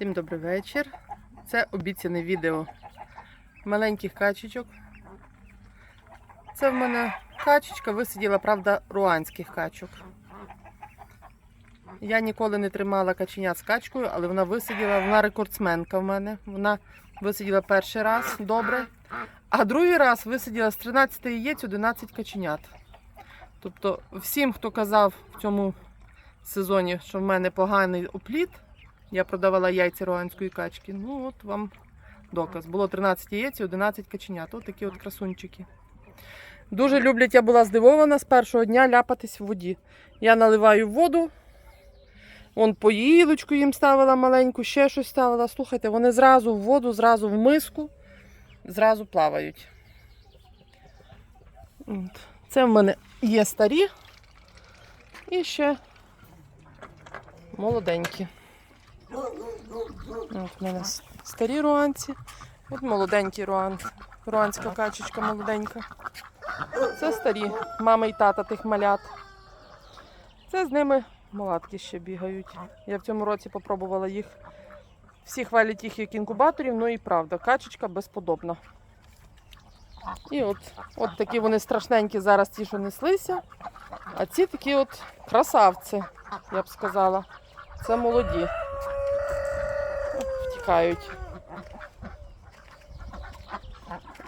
Всім добрий вечір. Це обіцяне відео маленьких качечок. Це в мене качечка висиділа, правда, руанських качок. Я ніколи не тримала каченят з качкою, але вона висиділа, вона рекордсменка в мене. Вона висиділа перший раз добре, а другий раз висиділа з 13 яєць 11 каченят. Тобто, всім, хто казав в цьому сезоні, що в мене поганий опліт, я продавала яйця руанської качки. Ну, от вам доказ. Було 13 яєць і 11 каченят. От такі от красунчики. Дуже люблять, я була здивована з першого дня ляпатись в воді. Я наливаю воду, вон поїлочку їм ставила маленьку, ще щось ставила. Слухайте, вони зразу в воду, зразу в миску, зразу плавають. От. Це в мене є старі і ще молоденькі. От в мене старі руанці, от молоденький руан. Руанська качечка молоденька. Це старі, мама і тата тих малят. Це з ними молатки ще бігають. Я в цьому році попробувала їх. Всі хвалять їх як інкубаторів, ну і правда, качечка безподобна. І от, от такі вони страшненькі зараз ті, що неслися. А ці такі от красавці, я б сказала. Це молоді. Втікають.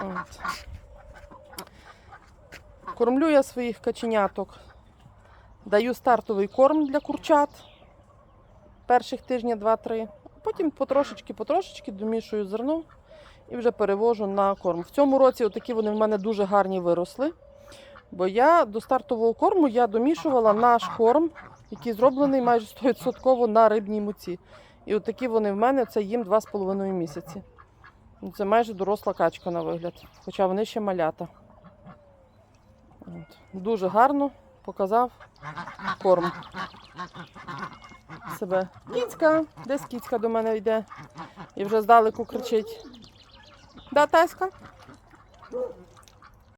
От. Кормлю я своїх каченяток. Даю стартовий корм для курчат перших тижня 2-3. Потім потрошечки-потрошечки домішую зерно і вже перевожу на корм. В цьому році отакі вони в мене дуже гарні виросли. Бо я до стартового корму я домішувала наш корм, який зроблений майже 100% на рибній муці. І от такі вони в мене, це їм 2,5 місяці. Ну, Це майже доросла качка на вигляд, хоча вони ще малята. От. Дуже гарно показав корм. Себе. Кіцька, десь кіцька до мене йде і вже здалеку кричить. Да, Таська?